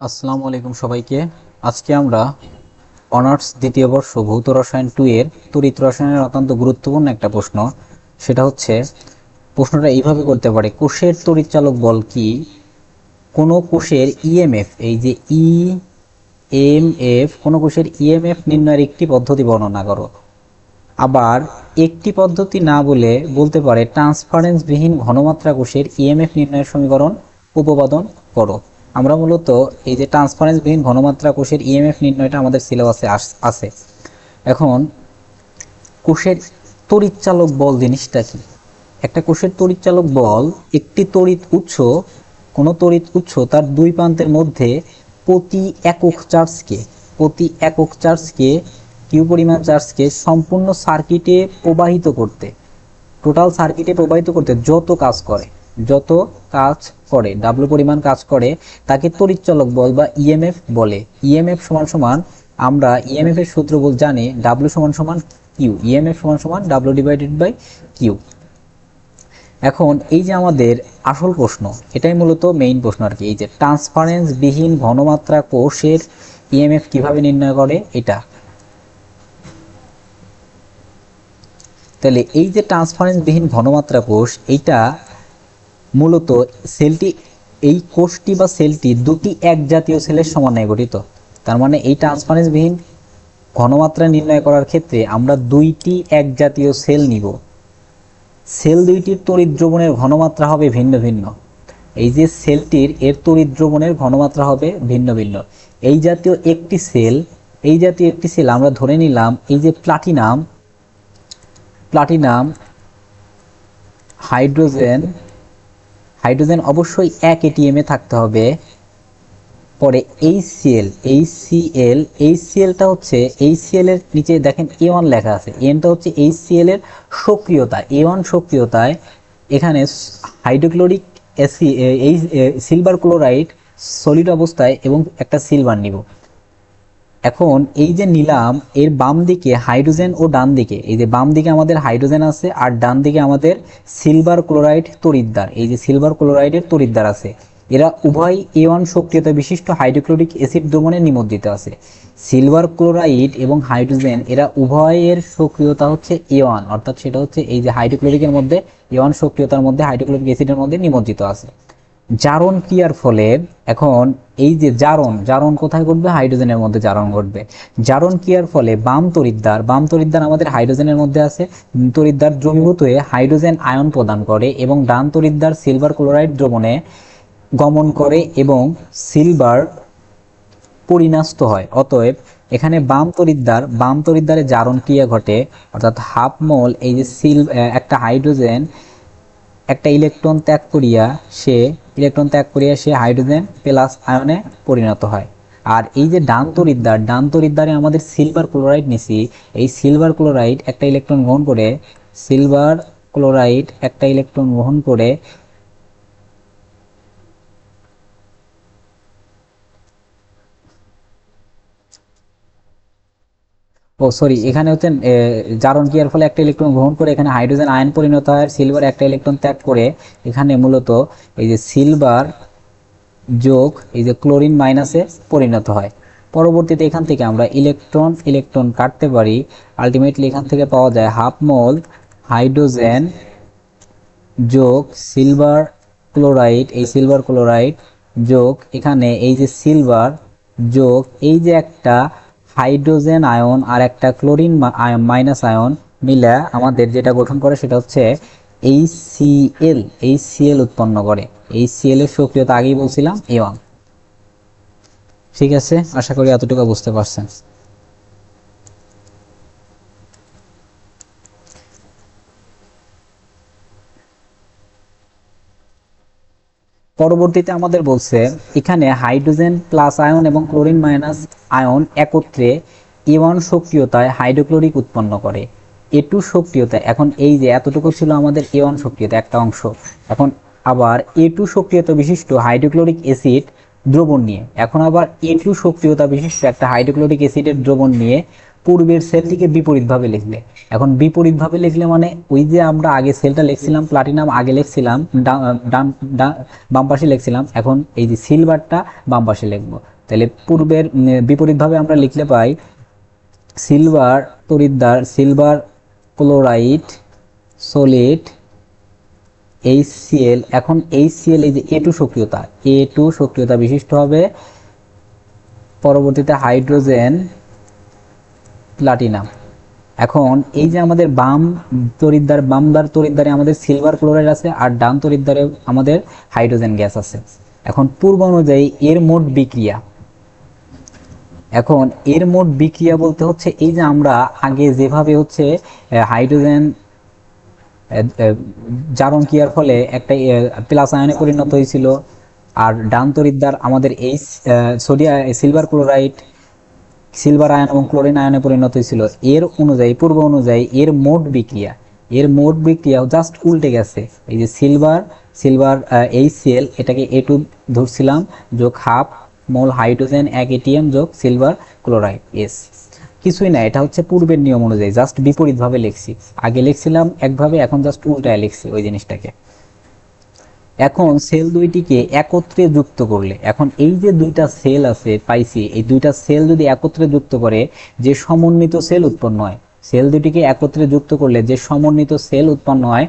আসসালামু আলাইকুম সবাইকে। আজকে আমরা অনার্স দ্বিতীয় বর্ষ ভৌত রসায়ন টু এর তড়িৎ রসায়নের অত্যন্ত গুরুত্বপূর্ণ একটা প্রশ্ন। সেটা হচ্ছে, প্রশ্নটা এইভাবে করতে পারে, কোষের তড়িৎচালক বল কি? কোনো কোষের ইএমএফ এই যে ই এম এফ কোনো কোষের ইএমএফ নির্ণয়ের একটি পদ্ধতি বর্ণনা করো। আবার একটি পদ্ধতি না বলে বলতে পারে ট্রান্সপারেন্সবিহীন ঘনমাত্রা কোষের ইএমএফ নির্ণয়ের সমীকরণ উপপাদন করো। আমরা মূলত এই যে ট্রান্সপারেন্সবিহীন ঘনমাত্রা কোষের ইএমএফ নির্ণয়টা আমাদের সিলেবাসে আছে। এখন কোষের তড়িৎচালক বল জিনিসটা কি? একটা কোষের তড়িৎচালক বল একটি তড়িৎ উৎস, কোনো তড়িৎ উৎস তার দুই প্রান্তের মধ্যে প্রতি একক চার্জকে, প্রতি একক চার্জকে, কিউ পরিমাণ চার্জকে সম্পূর্ণ সার্কিটে প্রবাহিত করতে, টোটাল সার্কিটে প্রবাহিত করতে যত কাজ করে যত কাজ করে ডাব্লু পরিমাণ কাজ করে, তাকে তড়িৎচালক বল বা ইএমএফ বলে। ইএমএফ সমান সমান, আমরা ইএমএফ এর সূত্র বল জানি ডাব্লু সমান সমান কিউ ইএমএফ সমান সমান ডাব্লু ডিভাইডেড বাই কিউ এখন, এই যে আমাদের আসল প্রশ্ন, এটাই মূলত মেইন প্রশ্ন আর কি। এই যে ট্রান্সপারেন্স বিহীন ঘনমাত্রা কোষের ইএমএফ কীভাবে নির্ণয় করে, এটা। তাহলে এই যে ট্রান্সপারেন্স বিহীন ঘনমাত্রা কোষ, এইটা মূলত সেলটি, এই কোষটি বা সেলটি দুটি এক জাতীয় সেলের সমন্বয়ে গঠিত। তার মানে এই ট্রান্সপারেন্স বিহীন ঘনমাত্রা নির্ণয় করার ক্ষেত্রে আমরা দুইটি এক জাতীয় সেল নিব। সেল দুইটির তড়িৎ দ্রবণের ঘনমাত্রা হবে ভিন্ন ভিন্ন। এই যে সেলটির, এর তড়িৎ দ্রবণের ঘনমাত্রা হবে ভিন্ন ভিন্ন। এই জাতীয় একটি সেল, এই জাতীয় একটি সেল আমরা ধরে নিলাম এই যে প্লাটিনাম প্লাটিনাম, হাইড্রোজেন হাইড্রোজেন অবশ্যই এক এটিএমে থাকতে হবে। পরে এই সিএল এই সিএল এই সিএলটা হচ্ছে এই সিএল এর নিচে দেখেন এ ওয়ান লেখা আছে। এনটা হচ্ছে এই সিএল এর সক্রিয়তা এ ওয়ান সক্রিয়তায়। এখানে হাইড্রোক্লোরিক এসি এই সিলভার ক্লোরাইড সলিড অবস্থায় এবং একটা সিলভার নিব। এখন এই যে নিলাম, এর বাম দিকে হাইড্রোজেন ও ডান দিকে, এই যে বাম দিকে আমাদের হাইড্রোজেন আছে আর ডান দিকে আমাদের সিলভার ক্লোরাইড তরিদ্দার এই যে সিলভার ক্লোরাইডের তরিদ্দার আছে। এরা উভয় এ ওয়ান সক্রিয়তা বিশিষ্ট হাইড্রোক্লোরিক অ্যাসিড দমনে নিমজ্জিত আছে। সিলভার ক্লোরাইড এবং হাইড্রোজেন, এরা উভয়ের সক্রিয়তা হচ্ছে এ ওয়ান অর্থাৎ সেটা হচ্ছে এই যে হাইড্রোক্লোরিকের মধ্যে এ ওয়ান সক্রিয়তার মধ্যে, হাইড্রোক্লোরিক অ্যাসিডের মধ্যে নিমজ্জিত আছে। জারণ ক্রিয়ার ফলে এখন এই যে জারণ জারণ কোথায় ঘটবে? হাইড্রোজেনের মধ্যে জারণ ঘটবে। জারণ ক্রিয়ার ফলে বাম তরিদ্দার বাম তরিদ্দার আমাদের হাইড্রোজেনের মধ্যে আছে। তরিদ্দার দ্রবীভূত হয়ে হাইড্রোজেন আয়ন প্রদান করে এবং ডান তরিদ্দার সিলভার ক্লোরাইড দ্রবণে গমন করে এবং সিলভার পরিণাস্ত হয়। অতএব এখানে বাম তরিদ্দার বাম তরিদ্দারে জারণ ক্রিয়া ঘটে, অর্থাৎ হাফ মোল, এই যে সিল একটা হাইড্রোজেন, একটা ইলেকট্রন ত্যাগ করিয়া সে ইলেকট্রন ত্যাগ করিয়া সে হাইড্রোজেন প্লাস আয়নে পরিণত হয়। আর এই যে ডান তরিদ্দার ডান তরিদ্দারে আমাদের সিলভার ক্লোরাইড নিছি। এই সিলভার ক্লোরাইড একটা ইলেকট্রন গ্রহণ করে সিলভার ক্লোরাইড একটা ইলেকট্রন গ্রহণ করে ও সরি এখানে হচ্ছে জারণ ক্রিয়ার ফলে একটা ইলেকট্রন গ্রহণ করে, এখানে হাইড্রোজেন আয়ন পরিণত হয় আর সিলভার একটা ইলেকট্রন ত্যাগ করে, এখানে মূলত এই যে সিলভার যোগ এই যে ক্লোরিন মাইনাসে পরিণত হয়। পরবর্তীতে এখান থেকে আমরা ইলেকট্রন ইলেকট্রন কাটতে পারি। আলটিমেটলি এখান থেকে পাওয়া যায় হাফ মোল হাইড্রোজেন যোগ সিলভার ক্লোরাইড এই সিলভার ক্লোরাইড যোগ এখানে এই যে সিলভার যোগ এই যে একটা হাইড্রোজেন আয়ন আর একটা ক্লোরিন মাইনাস আয়ন মিলে আমাদের যেটা গঠন করে সেটা হচ্ছে এই সিএল এই সিএল উৎপন্ন করে। এই সিএল এর সক্রিয়তা আগেই বলছিলাম এ ঠিক আছে? আশা করি এতটুকু বুঝতে পারছেন। পরবর্তীতে আমাদের বলছে, এখানে হাইড্রোজেন প্লাস আয়ন এবং ক্লোরিন মাইনাস আয়ন একত্রে এ ওয়ান সক্রিয়তায় হাইড্রোক্লোরিক উৎপন্ন করে। এ টু সক্রিয়তা, এখন এই যে এতটুকু ছিল আমাদের এ ওয়ান সক্রিয়তা, একটা অংশ। এখন আবার এ টু সক্রিয়তা বিশিষ্ট হাইড্রোক্লোরিক অ্যাসিড দ্রবণ নিয়ে। এখন আবার এ টু সক্রিয়তা বিশিষ্ট একটা হাইড্রোক্লোরিক অ্যাসিডের দ্রবণ নিয়ে পূর্বের সেলটিকে বিপরীতভাবে লিখলে এখন বিপরীতভাবে লিখলে মানে ওই যে আমরা আগে সেলটা লিখছিলাম প্লাটিনাম আগে লিখছিলাম, ডান বাম পাশে লিখছিলাম, এখন এই যে সিলভারটা বাম পাশে লিখব। তাহলে পূর্বের বিপরীতভাবে আমরা লিখলে পাই সিলভার তরিদ্দার সিলভার ক্লোরাইড সলিড এইচসিএল এখন এইচসিএল এই যে এ টু সক্রিয়তা এ টু সক্রিয়তা বিশিষ্ট হবে পরবর্তীতে হাইড্রোজেন প্লাটিনাম এখন এই যে আমাদের বাম তরিদ্দার বামদার তরিদ্দারে আমাদের সিলভার ক্লোরাইড আছে আর ডান তরিদ্দারে আমাদের হাইড্রোজেন গ্যাস আছে। এখন পূর্ব অনুযায়ী এর মোট বিক্রিয়া। এখন এর মোট বিক্রিয়া বলতে হচ্ছে এই যে আমরা আগে যেভাবে হচ্ছে হাইড্রোজেন জারণ ক্রিয়ার ফলে একটা প্লাস আয়নে পরিণত হয়েছিল। আর ডান তরিদ্দার আমাদের এই সোডিয়া সিলভার ক্লোরাইড সিলভার আয়ন এবং ক্লোরিন আয়নে পরিণত হয়েছিল। এর অনুযায়ী, পূর্ব অনুযায়ী এর মোট বিক্রিয়া, এর মোট বিক্রিয়া জাস্ট উল্টে গেছে। এই যে সিলভার সিলভার এইচ সিএল এটাকে এ টু ধরছিলাম, যোগ হাফ মোল হাইড্রোজেন, এক এটিএম যোগ সিলভার ক্লোরাইড এস কিছুই না, এটা হচ্ছে পূর্বের নিয়ম অনুযায়ী জাস্ট বিপরীতভাবে লিখছি। আগে লিখছিলাম, একভাবে, এখন জাস্ট উল্টায় লিখছি ওই জিনিসটাকে। এখন সেল দুইটিকে একত্রে যুক্ত করলে, এখন এই যে দুইটা সেল আছে, পাইছি, এই দুইটা সেল যদি একত্রে যুক্ত করে, যে সমন্বিত সেল উৎপন্ন হয়, সেল দুটিকে একত্রে যুক্ত করলে যে সমন্বিত সেল উৎপন্ন হয়,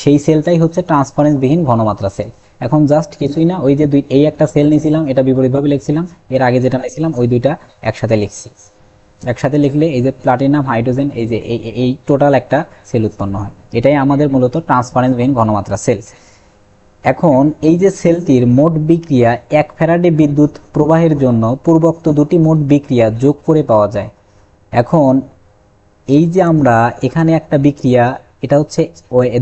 সেই সেলটাই হচ্ছে ট্রান্সপারেন্স বিহীন ঘনমাত্রা সেল। এখন জাস্ট কিছুই না, ওই যে দুই, এই একটা সেল নিয়েছিলাম, এটা বিপরীতভাবে লিখছিলাম, এর আগে যেটা নিয়েছিলাম, ওই দুইটা একসাথে লিখছি। একসাথে লিখলে এই যে প্লাটিনাম হাইড্রোজেন এই যে এই টোটাল একটা সেল উৎপন্ন হয়। এটাই আমাদের মূলত ট্রান্সপারেন্স বিহীন ঘনমাত্রা সেল। এখন এই যে সেলটির মোট বিক্রিয়া এক ফেরাডে বিদ্যুৎ প্রবাহের জন্য পূর্বোক্ত দুটি মোট বিক্রিয়া যোগ করে পাওয়া যায়। এখন এই যে আমরা এখানে একটা বিক্রিয়া, এটা হচ্ছে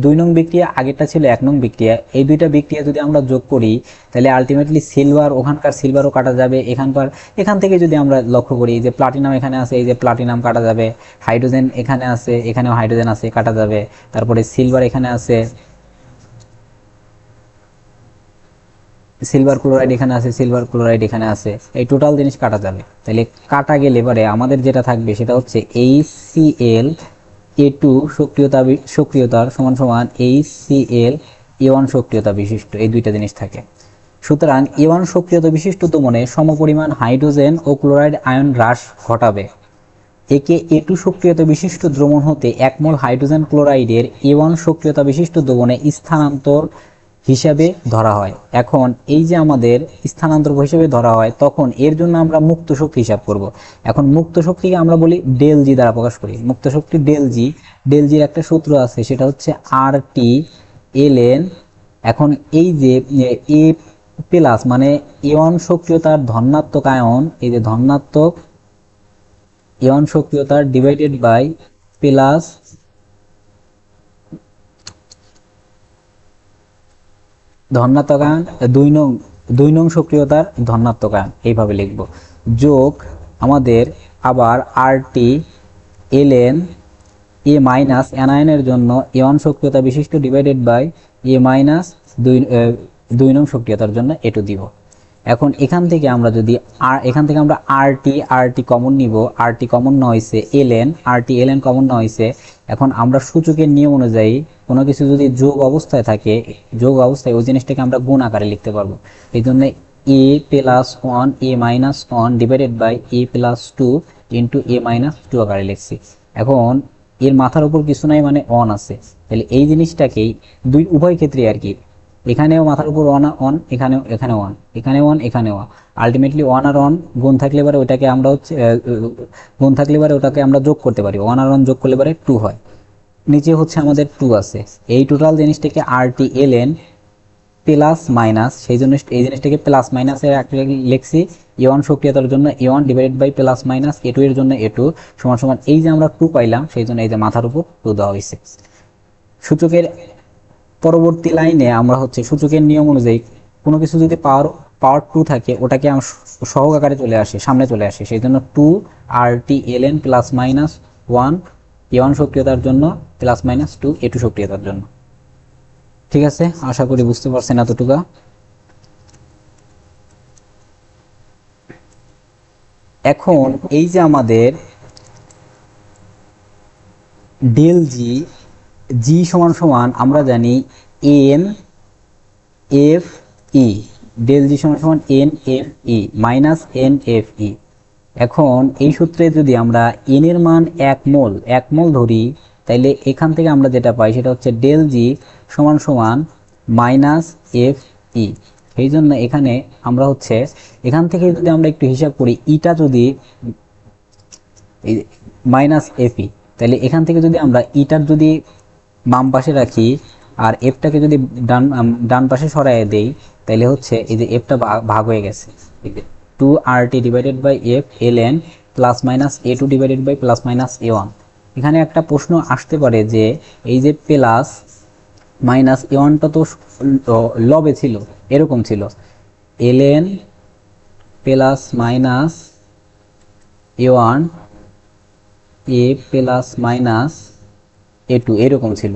দুই নং বিক্রিয়া, আগেরটা ছিল এক নং বিক্রিয়া। এই দুইটা বিক্রিয়া যদি আমরা যোগ করি, তাহলে আলটিমেটলি সিলভার ওখানকার সিলভারও কাটা যাবে। এখানকার, এখান থেকে যদি আমরা লক্ষ্য করি যে প্লাটিনাম এখানে আছে, এই যে প্লাটিনাম কাটা যাবে। হাইড্রোজেন এখানে আছে, এখানেও হাইড্রোজেন আছে, কাটা যাবে। তারপরে সিলভার এখানে আছে। সিলভার ক্লোরাইড এখানে আছে সিলভার ক্লোরাইড এখানে আছে। এই টোটাল জিনিস কাটা যাবে। তাহলে কাটা গেলে এবারে আমাদের যেটা থাকবে সেটা হচ্ছে এইচসিএল এ টু সক্রিয়তা সক্রিয়তার সমান সমান এইচসিএল এ ওয়ান সক্রিয়তা বিশিষ্ট। এই দুইটা জিনিস থাকে। সুতরাং এ ওয়ান সক্রিয়তা বিশিষ্ট দমনে সমপরিমাণ হাইড্রোজেন ও ক্লোরাইড আয়ন হ্রাস ঘটাবে। একে এ টু সক্রিয়তা বিশিষ্ট দ্রবণ হতে এক মোল হাইড্রোজেন ক্লোরাইডের এ ওয়ান সক্রিয়তা বিশিষ্ট দ্রবণে স্থানান্তর হিসাবে ধরা হয়। এখন এই যে আমাদের স্থানান্তর হিসেবে ধরা হয়, তখন এর জন্য আমরা মুক্ত শক্তি হিসাব করব। এখন মুক্ত শক্তিকে আমরা বলি ডেল জি দ্বারা প্রকাশ করি। মুক্ত শক্তি ডেল জি, ডেল জির একটা সূত্র আছে, সেটা হচ্ছে আর টি এল এন। এখন এই যে এ প্লাস মানে এ ওয়ান সক্রিয়তার ধনাত্মক আয়ন, এই যে ধনাত্মক ইয়ন সক্রিয়তার ডিভাইডেড বাই প্লাস ধনাত্মক আয়ন দুই নং দুই নং সক্রিয়তার ধনাত্মক আয়ন এইভাবে লিখব। যোগ আমাদের আবার আর T L N a minus অ্যানায়নের জন্য এ ওয়ান সক্রিয়তা বিশিষ্ট ডিভাইডেড বাই এ মাইনাস দুই দুই নং সক্রিয়তার জন্য এটু দিব। এখন এখান থেকে আমরা যদি আর, এখান থেকে আমরা আর টি আর টি কমন নিব। আর টি কমন না হয়েছে এল এন আর টি এল এন কমন না হয়েছে এখন আমরা সূচকের নিয়ম অনুযায়ী কোনো কিছু যদি যোগ অবস্থায় থাকে, যোগ অবস্থায় ওই জিনিসটাকে আমরা গুণ আকারে লিখতে পারব। এই জন্য A plus one A minus one divided by A plus two into A minus two আকারে লিখছি। এখন এর মাথার উপর কিছু নাই মানে অন আছে। তাহলে এই জিনিসটাকেই দুই উভয় ক্ষেত্রে আর কি এখানেও মাথার উপর ওয়ান অন এখানেও, এখানে ওয়ান এখানে ওয়ান এখানে ওয়ান আলটিমেটলি ওয়ান আর ওয়ান গুণ থাকলে পরে ওটাকে আমরা হচ্ছে গুণ থাকলে পরে ওটাকে আমরা যোগ করতে পারি। ওয়ান আর ওয়ান যোগ করলে পরে টু হয়। নিচে হচ্ছে আমাদের টু আছে। এই টোটাল জিনিসটাকে R T L N plus minus সেই জন্য এই জিনিসটাকে প্লাস মাইনাসের লিখছি। এ ওয়ান সক্রিয়তার জন্য A one divided by plus minus A two এর জন্য এ টু সমান সমান এই যে আমরা টু পাইলাম, সেই জন্য এই যে মাথার উপর টু দেওয়া হয়েছে। সূচকের পরবর্তী লাইনে আমরা হচ্ছে সূচকের নিয়ম অনুযায়ী কোনো কিছু যদি পাওয়ার পাওয়ার টু থাকে, ওটাকে আমরা সহগ আকারে চলে আসে, সামনে চলে আসে। সেই জন্য two R T L N plus minus one A one সক্রিয়তার জন্য plus minus two A two সক্রিয়তার জন্য। ঠিক আছে? আশা করি বুঝতে পারছেন এতটুকু। এখন এই যে আমাদের ডেল জি জি সমান সমান আমরা জানি N F E del G সমান সমান N F E minus N F E এখন এই সূত্রে যদি আমরা এন এর মান এক মোল এক মোল ধরি, তাইলে এখান থেকে আমরা যেটা পাই সেটা হচ্ছে ডেল জি সমান সমান মাইনাস এফ ই সেই জন্য এখানে আমরা হচ্ছে, এখান থেকে যদি আমরা একটু হিসাব করি ইটা যদি মাইনাস এফ ই তাহলে এখান থেকে যদি আমরা ইটার যদি বাম পাশে রাখি আর এফটাকে যদি ডান ডান পাশে সরাইয়ে দেই তাহলে হচ্ছে এই যে এফটা ভাগ হয়ে গেছে। Two R T divided by F L N plus minus A two divided by plus minus A one এখানে একটা প্রশ্ন আসতে পারে যে এই যে প্লাস মাইনাস এ ওয়ানটা তো লবে ছিল, এরকম ছিল। L N plus minus A one A plus minus A two এরকম ছিল।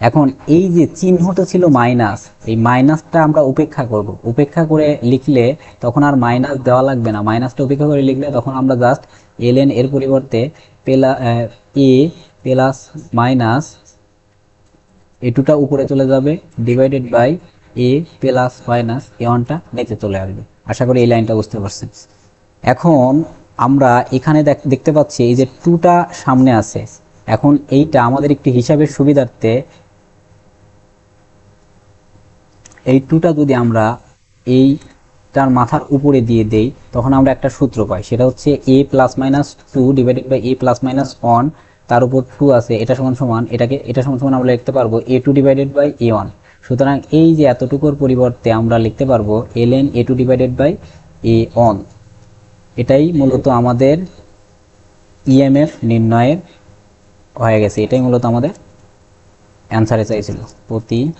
এখন এই যে চিহ্নটা ছিল মাইনাস এই মাইনাসটা আমরা উপেক্ষা করব। উপেক্ষা করে লিখলে তখন আর মাইনাস দেওয়া লাগবে না। মাইনাসটা উপেক্ষা করে লিখলে তখন আমরা জাস্ট এল এন এর পরিবর্তে পেলা এ প্লাস মাইনাস এ টুটা উপরে চলে যাবে divided by A plus minus A ওয়ানটা নিচে চলে আসবে। আশা করি এই লাইনটা বুঝতে পারছেন। এখন আমরা এখানে দেখ- দেখতে পাচ্ছি এই যে টুটা সামনে আছে। এখন এইটা আমাদের একটি হিসাবের সুবিধার্থে এই টুটা যদি আমরা এইটার মাথার উপরে দিয়ে দেই, তখন আমরা একটা সূত্র পাই। সেটা হচ্ছে A plus minus two divided by A plus minus one তার উপর টু আছে, এটা সমান সমান, এটাকে, এটা সমান সমান আমরা লিখতে পারব A two divided by A one সুতরাং এই যে এতটুকুর পরিবর্তে আমরা লিখতে পারব L N A two divided by A one এটাই মূলত আমাদের ইএমএফ নির্ণয়ের হয়ে গেছে। এটাই মূলত আমাদের অ্যান্সারে চাইছিল। প্রতিপাদিত